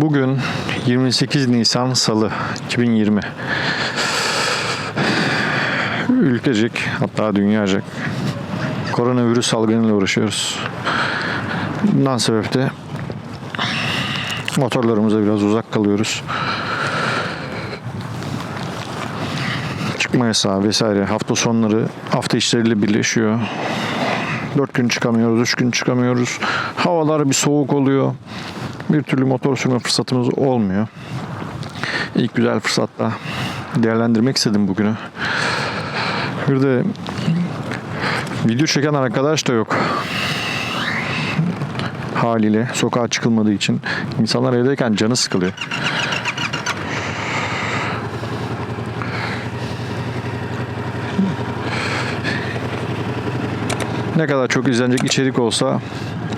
Bugün 28 Nisan Salı 2020. Ülkecek hatta dünyacak koronavirüs salgınıyla uğraşıyoruz. Bundan sebep de motorlarımıza biraz uzak kalıyoruz. Çıkma yasağı vesaire hafta sonları hafta işleriyle birleşiyor. 4 gün çıkamıyoruz, 3 gün çıkamıyoruz. Havalar bir soğuk oluyor. Bir türlü motor sürme fırsatımız olmuyor. İlk güzel fırsatta değerlendirmek istedim bugünü. Bir de video çeken arkadaş da yok. Haliyle sokağa çıkılmadığı için insanlar evdeyken canı sıkılıyor. Ne kadar çok izlenecek içerik olsa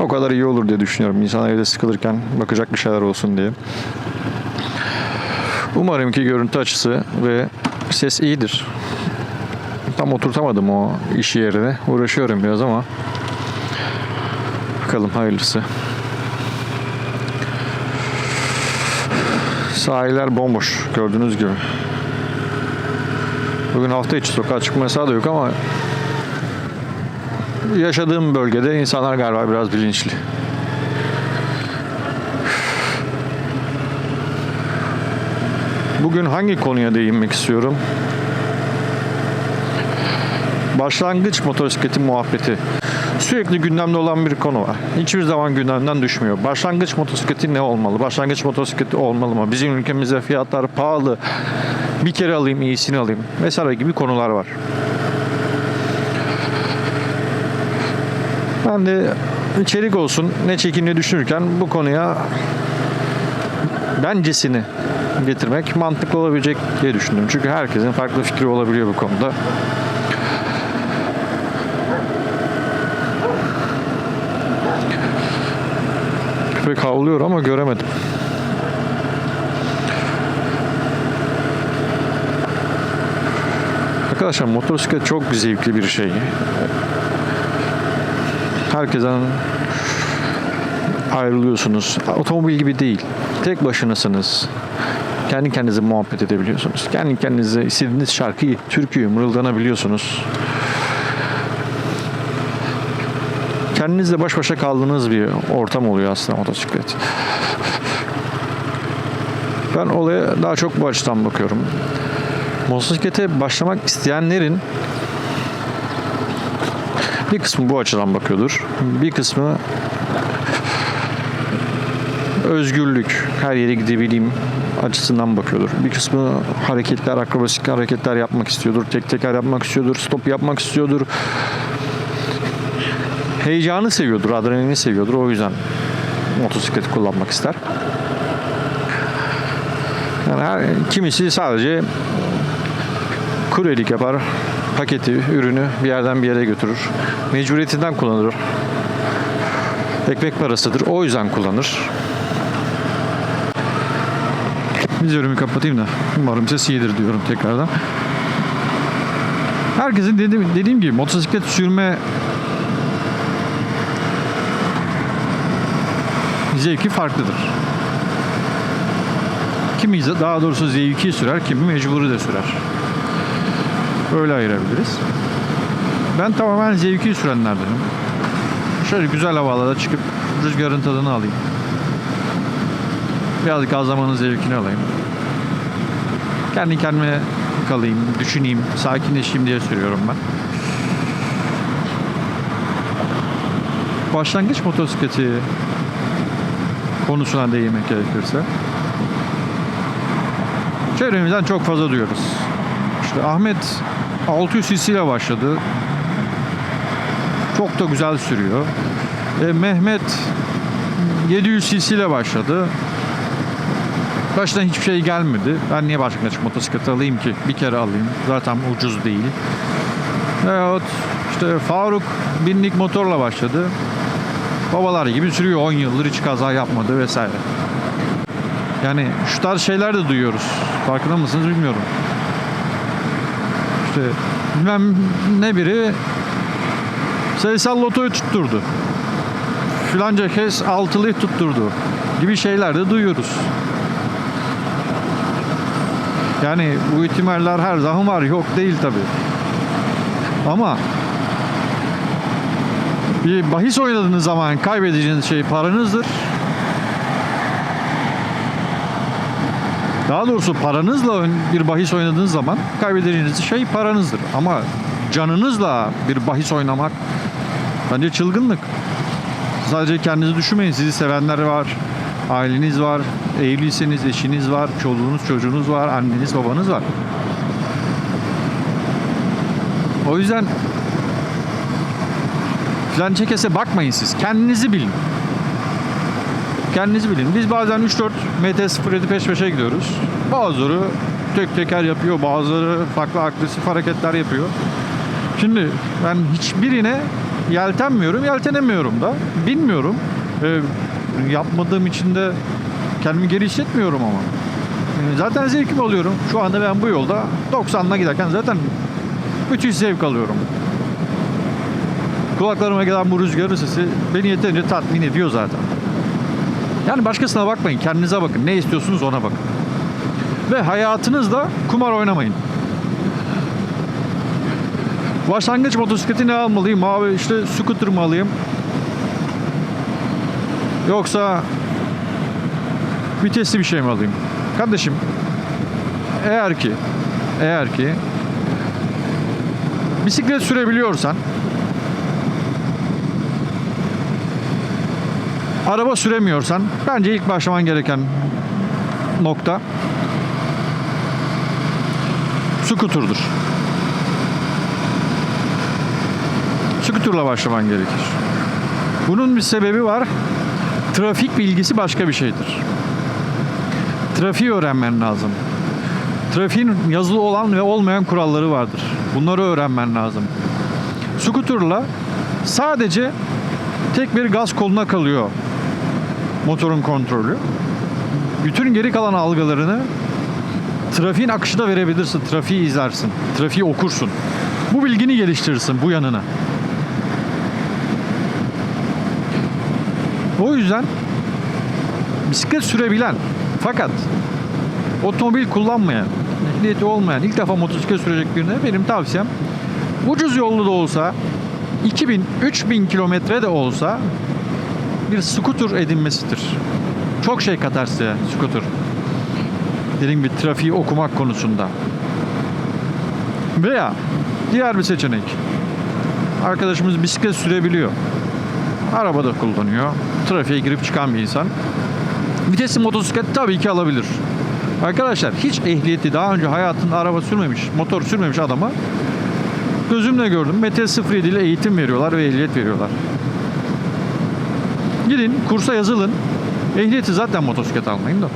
o kadar iyi olur diye düşünüyorum. İnsanlar evde sıkılırken bakacak bir şeyler olsun diye. Umarım ki görüntü açısı ve ses iyidir. Tam oturtamadım o iş yerine. Uğraşıyorum biraz ama bakalım hayırlısı. Sahiller bomboş gördüğünüz gibi. Bugün hafta içi sokağa çıkma yasağı da yok ama yaşadığım bölgede insanlar galiba biraz bilinçli. Bugün hangi konuya değinmek istiyorum? Başlangıç motosikleti muhabbeti. Sürekli gündemde olan bir konu var. Hiçbir zaman gündemden düşmüyor. Başlangıç motosikleti ne olmalı? Başlangıç motosikleti olmalı mı? Bizim ülkemizde fiyatlar pahalı. Bir kere alayım, iyisini alayım. Vesaire gibi konular var. Ben de içerik olsun ne çekince düşünürken bu konuya bencesini getirmek mantıklı olabilecek diye düşündüm. Çünkü herkesin farklı fikri olabiliyor bu konuda. Köpek havlıyor ama göremedim. Arkadaşlar motosiklet çok zevkli bir şey. Herkesten ayrılıyorsunuz. Otomobil gibi değil. Tek başınasınız. Kendi kendinize muhabbet edebiliyorsunuz. Kendi kendinize istediğiniz şarkıyı, türküyü mırıldanabiliyorsunuz. Kendinizle baş başa kaldığınız bir ortam oluyor aslında motosiklet. Ben olaya daha çok bu açıdan bakıyorum. Motosiklete başlamak isteyenlerin bir kısmı bu açıdan bakıyordur. Bir kısmı özgürlük, her yere gidebileyim açısından bakıyordur. Bir kısmı hareketler, akrobasik hareketler yapmak istiyordur. Tek teker yapmak istiyordur. Stop yapmak istiyordur. Heyecanı seviyordur, adrenalini seviyordur. O yüzden motosikleti kullanmak ister. Yani her, kimisi sadece kuryelik yapar, paketi, ürünü bir yerden bir yere götürür. Mecburiyetinden kullanır. Ekmek parasıdır. O yüzden kullanır. Vizörümü kapatayım da umarım ses iyidir diyorum tekrardan. Herkesin dediğim, dediğim gibi motosiklet sürme zevki farklıdır. Kimi daha doğrusu zevki sürer, kimi mecburi de sürer. Öyle ayırabiliriz. Ben tamamen zevki sürenlerdenim. Şöyle güzel havalarda çıkıp rüzgarın tadını alayım. Biraz gazlamanın zevkini alayım. Kendi kendime kalayım, düşüneyim, sakinleşeyim diye sürüyorum ben. Başlangıç motosikleti konusuna değinmek gerekirse. Çevremizden çok fazla duyuyoruz. İşte Ahmet 600 cc ile başladı. Çok da güzel sürüyor. E, Mehmet 700 cc ile başladı. Baştan hiçbir şey gelmedi. Ben niye başka motosiklet alayım ki? Bir kere alayım. Zaten ucuz değil. Evet. işte Faruk binlik motorla başladı. Babalar gibi sürüyor 10 yıldır hiç kaza yapmadı vesaire. Yani şu tarz şeyler de duyuyoruz. Farkında mısınız bilmiyorum. İşte bilmem ne biri sayısal lotoyu tutturdu. Filanca kez altılıyı tutturdu. gibi şeyler de duyuyoruz. Yani bu ihtimaller her zaman var. Yok değil tabi. Ama bir bahis oynadığınız zaman kaybedeceğiniz şey paranızdır. Daha doğrusu paranızla bir bahis oynadığınız zaman kaybedeceğiniz şey paranızdır. Ama canınızla bir bahis oynamak bence çılgınlık. Sadece kendinizi düşünmeyin. Sizi sevenler var. Aileniz var. Evliyseniz eşiniz var. Çoluğunuz çocuğunuz var. Anneniz babanız var. O yüzden filan çekese bakmayın siz. Kendinizi bilin. Kendinizi bilin. Biz bazen 3-4 MT-07 peş peşe gidiyoruz. Bazıları tek teker yapıyor. Bazıları farklı agresif hareketler yapıyor. Şimdi ben hiçbirine yeltenmiyorum, yeltenemiyorum da. Bilmiyorum. Ee, yapmadığım için de kendimi geri hissetmiyorum ama. Ee, Zaten zevkimi alıyorum. Şu anda ben bu yolda 90'la giderken zaten müthiş zevk alıyorum. Kulaklarıma gelen bu rüzgarın sesi beni yeterince tatmin ediyor zaten. Yani başkasına bakmayın, kendinize bakın. Ne istiyorsunuz ona bakın. Ve hayatınızda kumar oynamayın. Başlangıç motosikleti ne almalıyım abi? İşte scooter mı alayım? Yoksa vitesli bir şey mi alayım? Kardeşim eğer ki eğer ki bisiklet sürebiliyorsan araba süremiyorsan bence ilk başlaman gereken nokta skuturdur. Skuturla başlaman gerekir. Bunun bir sebebi var. Trafik bilgisi başka bir şeydir. Trafiği öğrenmen lazım. Trafiğin yazılı olan ve olmayan kuralları vardır. Bunları öğrenmen lazım. Skuturla sadece tek bir gaz koluna kalıyor motorun kontrolü. Bütün geri kalan algılarını trafiğin akışına verebilirsin. Trafiği izlersin. Trafiği okursun. Bu bilgini geliştirirsin bu yanına. O yüzden bisiklet sürebilen fakat otomobil kullanmayan, ehliyeti olmayan, ilk defa motosiklet sürecek birine benim tavsiyem ucuz yollu da olsa 2000-3000 kilometre de olsa bir scooter edinmesidir. Çok şey katar size scooter. Dediğim gibi trafiği okumak konusunda. Veya diğer bir seçenek. Arkadaşımız bisiklet sürebiliyor. Arabada kullanıyor. Trafiğe girip çıkan bir insan. Vitesli motosiklet tabii ki alabilir. Arkadaşlar hiç ehliyeti daha önce hayatında araba sürmemiş, motor sürmemiş adama gözümle gördüm. Mete 07 ile eğitim veriyorlar ve ehliyet veriyorlar. Gidin kursa yazılın. Ehliyeti zaten motosiklet almayın da.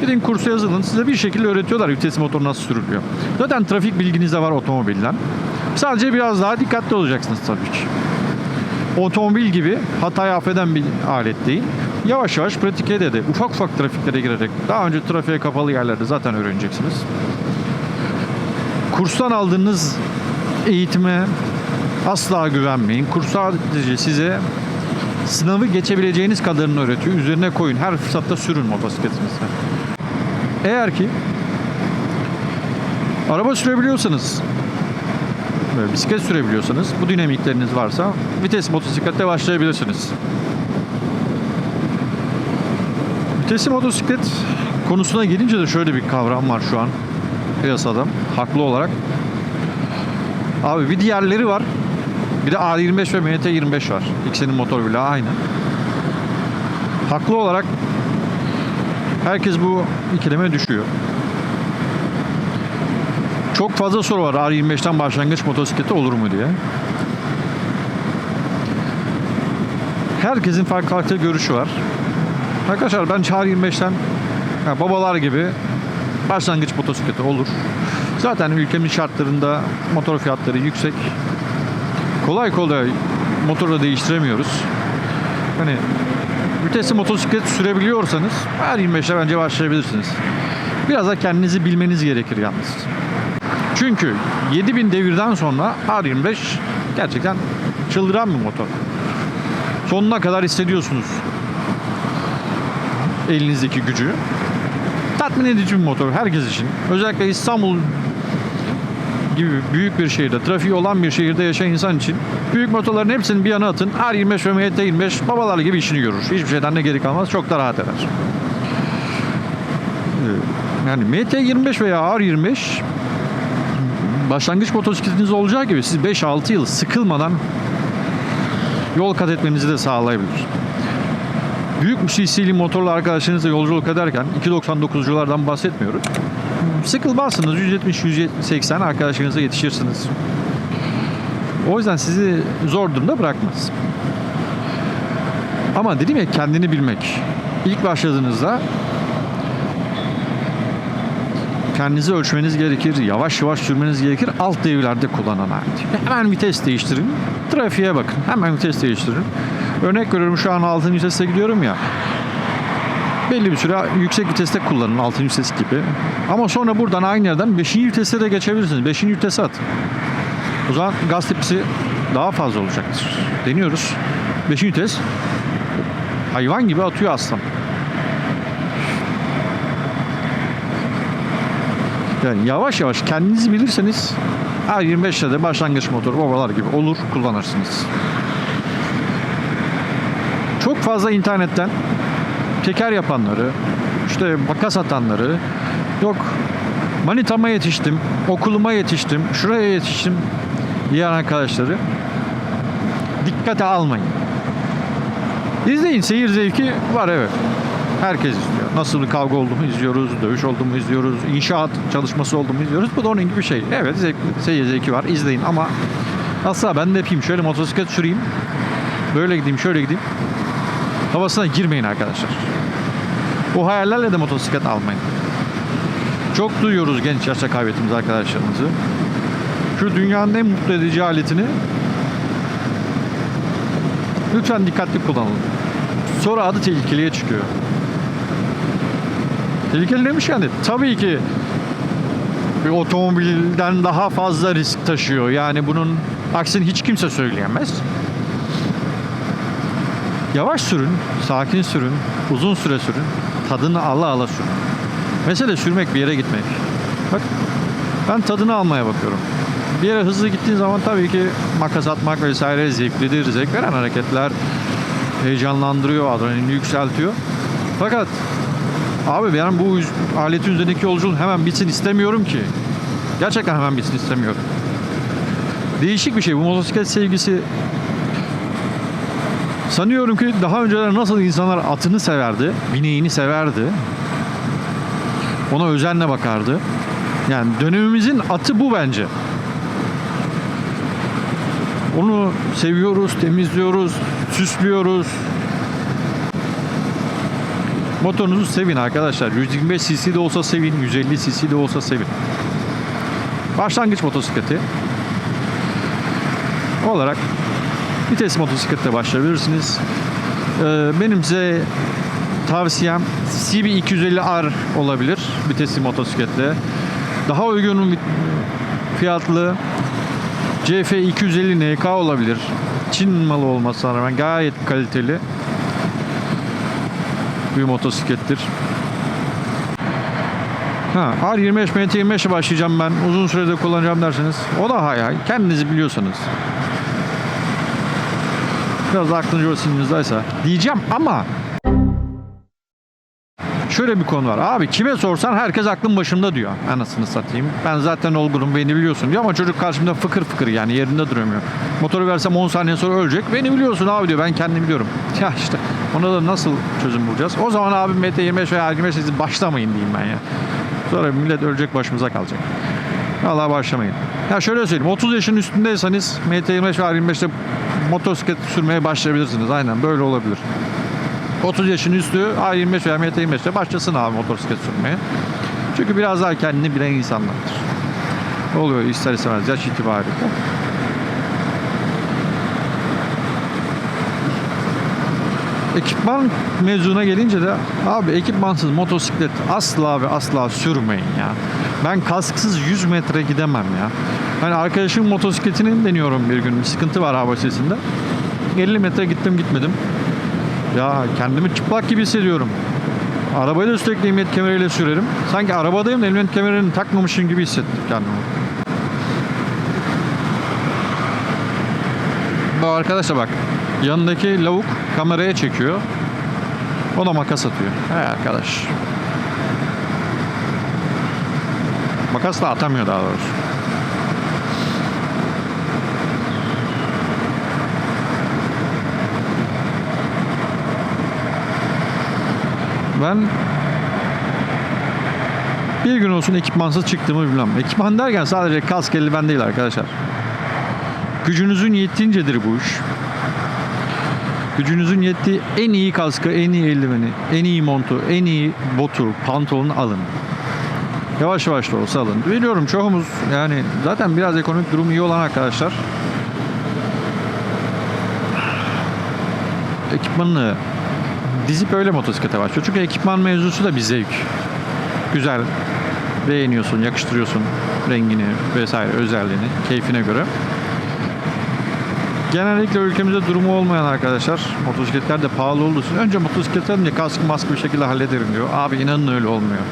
Gidin kursa yazılın. Size bir şekilde öğretiyorlar vitesli motor nasıl sürülüyor. Zaten trafik bilginiz de var otomobilden. Sadece biraz daha dikkatli olacaksınız tabii ki. Otomobil gibi hatayı affeden bir alet değil. Yavaş yavaş pratik ede de ufak ufak trafiklere girerek daha önce trafiğe kapalı yerlerde zaten öğreneceksiniz. Kurstan aldığınız eğitime asla güvenmeyin. Kurs sadece size sınavı geçebileceğiniz kadarını öğretiyor. Üzerine koyun. Her fırsatta sürün motosikletinizi. Eğer ki araba sürebiliyorsanız ve bisiklet sürebiliyorsanız bu dinamikleriniz varsa vites motosiklette başlayabilirsiniz. Vitesli motosiklet konusuna gelince de şöyle bir kavram var şu an piyasada haklı olarak. Abi bir diğerleri var. Bir de A25 ve MT25 var. İkisinin motor bile aynı. Haklı olarak herkes bu ikileme düşüyor. Çok fazla soru var R25'ten başlangıç motosikleti olur mu diye. Herkesin farklı farklı görüşü var. Arkadaşlar ben R25'ten ya babalar gibi başlangıç motosikleti olur. Zaten ülkemin şartlarında motor fiyatları yüksek. Kolay kolay motoru değiştiremiyoruz. Hani vitesli motosiklet sürebiliyorsanız R25'e bence başlayabilirsiniz. Biraz da kendinizi bilmeniz gerekir yalnız. Çünkü 7000 devirden sonra R25 gerçekten çıldıran bir motor. Sonuna kadar hissediyorsunuz. elinizdeki gücü. Tatmin edici bir motor herkes için. Özellikle İstanbul gibi büyük bir şehirde, trafiği olan bir şehirde yaşayan insan için büyük motorların hepsini bir yana atın. R25 ve MT25 babalar gibi işini görür. Hiçbir şeyden de geri kalmaz. Çok da rahat eder. Ee, Yani MT25 veya R25 başlangıç motosikletiniz olacağı gibi siz 5-6 yıl sıkılmadan yol kat etmenizi de sağlayabilir. Büyük CC'li motorlu arkadaşlarınızla yolculuk ederken 299'culardan bahsetmiyoruz. Sıkılmazsınız 170-180 arkadaşlarınıza yetişirsiniz. O yüzden sizi zor durumda bırakmaz. Ama dedim ya kendini bilmek. İlk başladığınızda kendinizi ölçmeniz gerekir. Yavaş yavaş sürmeniz gerekir. Alt devirlerde kullanan hali. Hemen vites değiştirin. Trafiğe bakın. Hemen vites değiştirin. Örnek veriyorum şu an 6. viteste gidiyorum ya. Belli bir süre yüksek viteste kullanın 6. vites gibi. Ama sonra buradan aynı yerden 5. vitese de geçebilirsiniz. 5. vitese at. O zaman gaz tepkisi daha fazla olacaktır. Deniyoruz. 5. vites hayvan gibi atıyor aslan. Yani yavaş yavaş kendinizi bilirseniz A25'te de başlangıç motoru babalar gibi olur kullanırsınız. Çok fazla internetten teker yapanları, işte makas atanları, yok manitama yetiştim, okuluma yetiştim, şuraya yetiştim diyen arkadaşları dikkate almayın. İzleyin seyir zevki var evet. Herkes izliyor. Nasıl bir kavga olduğumu izliyoruz, dövüş olduğumu izliyoruz, inşaat çalışması olduğumu izliyoruz. Bu da onun gibi bir şey. Evet zevk, seyir zevki var izleyin ama asla ben de yapayım şöyle motosiklet süreyim, böyle gideyim, şöyle gideyim. Havasına girmeyin arkadaşlar. O hayallerle de motosiklet almayın. Çok duyuyoruz genç yaşta kaybettiğimiz arkadaşlarımızı. Şu dünyanın en mutlu edici aletini lütfen dikkatli kullanın. Sonra adı tehlikeliye çıkıyor. Tehlikeli demişken de tabii ki bir otomobilden daha fazla risk taşıyor. Yani bunun aksini hiç kimse söyleyemez. Yavaş sürün, sakin sürün, uzun süre sürün, tadını ala ala sürün. Mesele sürmek bir yere gitmek. Bak ben tadını almaya bakıyorum. Bir yere hızlı gittiğin zaman tabii ki makas atmak vesaire zevklidir. Zevk veren hareketler heyecanlandırıyor, adrenalini yükseltiyor. Fakat abi ben bu aletin üzerindeki yolculuğun hemen bitsin istemiyorum ki. Gerçekten hemen bitsin istemiyorum. Değişik bir şey. Bu motosiklet sevgisi Sanıyorum ki daha önceler nasıl insanlar atını severdi, bineğini severdi. Ona özenle bakardı. Yani dönemimizin atı bu bence. Onu seviyoruz, temizliyoruz, süslüyoruz. Motorunuzu sevin arkadaşlar. 125 cc de olsa sevin, 150 cc de olsa sevin. Başlangıç motosikleti olarak vites motosikletle başlayabilirsiniz. Ee, benim size tavsiyem CB250R olabilir vitesli motosikletle. Daha uygun fiyatlı CF250 NK olabilir. Çin malı olmasına rağmen gayet kaliteli bir motosiklettir. Ha, R25 MT25'e başlayacağım ben. Uzun sürede kullanacağım derseniz. O da hay. Kendinizi biliyorsanız. Biraz da sinirinizdeyse. Diyeceğim ama şöyle bir konu var. Abi kime sorsan herkes aklın başımda diyor. Anasını satayım. Ben zaten olgunum beni biliyorsun diyor ama çocuk karşımda fıkır fıkır yani yerinde duramıyor. Motoru versem 10 saniye sonra ölecek. Beni biliyorsun abi diyor. Ben kendim biliyorum. Ya işte ona da nasıl çözüm bulacağız? O zaman abi MT25 veya R25 siz başlamayın diyeyim ben ya. Sonra millet ölecek başımıza kalacak. Vallahi başlamayın. Ya şöyle söyleyeyim. 30 yaşın üstündeyseniz MT25 ve R25'te motosiklet sürmeye başlayabilirsiniz. Aynen böyle olabilir. 30 yaşın üstü A25 veya MT25'te başlasın abi motosiklet sürmeye. Çünkü biraz daha kendini bilen insanlardır. Oluyor ister istemez yaş itibariyle. Ekipman mevzuna gelince de abi ekipmansız motosiklet asla ve asla sürmeyin ya. Ben kasksız 100 metre gidemem ya. Hani arkadaşımın motosikletini deniyorum bir gün. Bir sıkıntı var hava sesinde. 50 metre gittim gitmedim. Ya kendimi çıplak gibi hissediyorum. Arabayı da sürekli emniyet kemeriyle sürerim. Sanki arabadayım da emniyet kemerini takmamışım gibi hissettim kendimi. Bu arkadaşa bak. Yanındaki lavuk kameraya çekiyor. O da makas atıyor. He arkadaş. Makas da atamıyor daha doğrusu. Ben bir gün olsun ekipmansız çıktığımı bilmem. Ekipman derken sadece kask eldiven değil arkadaşlar. Gücünüzün yettiğincedir bu iş. Gücünüzün yettiği en iyi kaskı, en iyi eldiveni, en iyi montu, en iyi botu, pantolonu alın. Yavaş yavaş da olsa alın. Biliyorum çoğumuz yani zaten biraz ekonomik durum iyi olan arkadaşlar ekipmanını dizip öyle motosiklete başlıyor. Çünkü ekipman mevzusu da bir zevk. Güzel. Beğeniyorsun, yakıştırıyorsun rengini vesaire özelliğini keyfine göre. Genellikle ülkemizde durumu olmayan arkadaşlar motosikletler de pahalı olduğu için önce motosiklet alınca kask mask bir şekilde hallederim diyor. Abi inanın öyle olmuyor.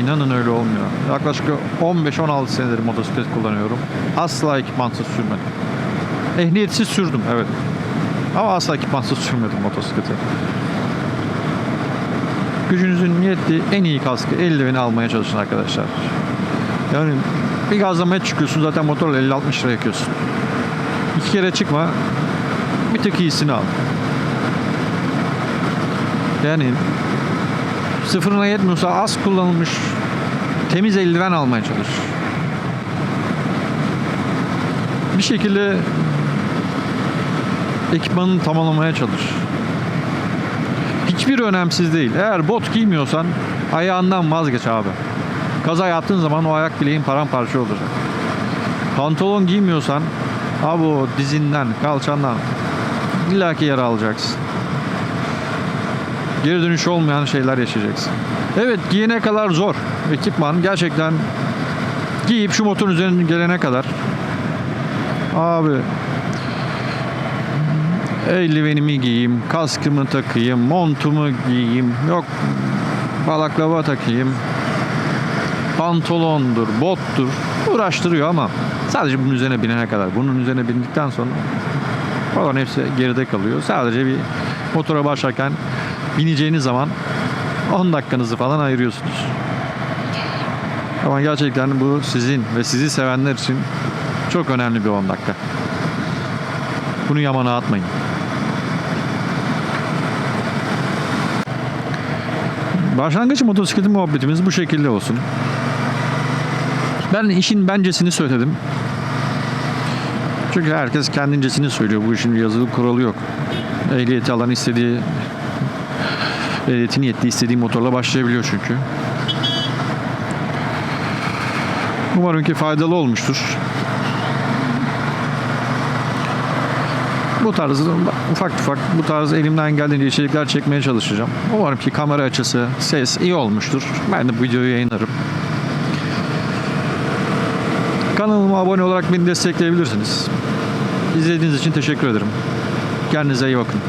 İnanın öyle olmuyor. Yaklaşık 15-16 senedir motosiklet kullanıyorum. Asla ekipmansız sürmedim. Ehliyetsiz sürdüm evet. Ama asla ekipmansız sürmedim motosikleti. Gücünüzün yettiği en iyi kaskı, eldiveni almaya çalışın arkadaşlar. Yani bir gazlamaya çıkıyorsun zaten motorla 50-60 lira yakıyorsun. İki kere çıkma, bir tık iyisini al. Yani sıfırına yetmiyorsa az kullanılmış temiz eldiven almaya çalış. Bir şekilde ekipmanını tamamlamaya çalış. Hiçbir önemsiz değil. Eğer bot giymiyorsan ayağından vazgeç abi. Kaza yaptığın zaman o ayak bileğin paramparça olacak. Pantolon giymiyorsan abi o dizinden, kalçandan illaki yara alacaksın. Geri dönüş olmayan şeyler yaşayacaksın. Evet giyene kadar zor. Ekipman gerçekten giyip şu motorun üzerine gelene kadar abi eldivenimi giyeyim, kaskımı takayım, montumu giyeyim, yok balaklava takayım, pantolondur, bottur uğraştırıyor ama sadece bunun üzerine binene kadar. Bunun üzerine bindikten sonra falan hepsi geride kalıyor. Sadece bir motora başlarken bineceğiniz zaman 10 dakikanızı falan ayırıyorsunuz. Ama gerçekten bu sizin ve sizi sevenler için çok önemli bir 10 dakika. Bunu yamana atmayın. Başlangıç motosikleti muhabbetimiz bu şekilde olsun. Ben işin bencesini söyledim. Çünkü herkes kendincesini söylüyor. Bu işin yazılı kuralı yok. Ehliyeti alan istediği ehliyetini yettiği istediği motorla başlayabiliyor çünkü. Umarım ki faydalı olmuştur. Bu tarz ufak ufak bu tarz elimden geldiğince içerikler çekmeye çalışacağım. Umarım ki kamera açısı, ses iyi olmuştur. Ben de bu videoyu yayınlarım. Kanalıma abone olarak beni destekleyebilirsiniz. İzlediğiniz için teşekkür ederim. Kendinize iyi bakın.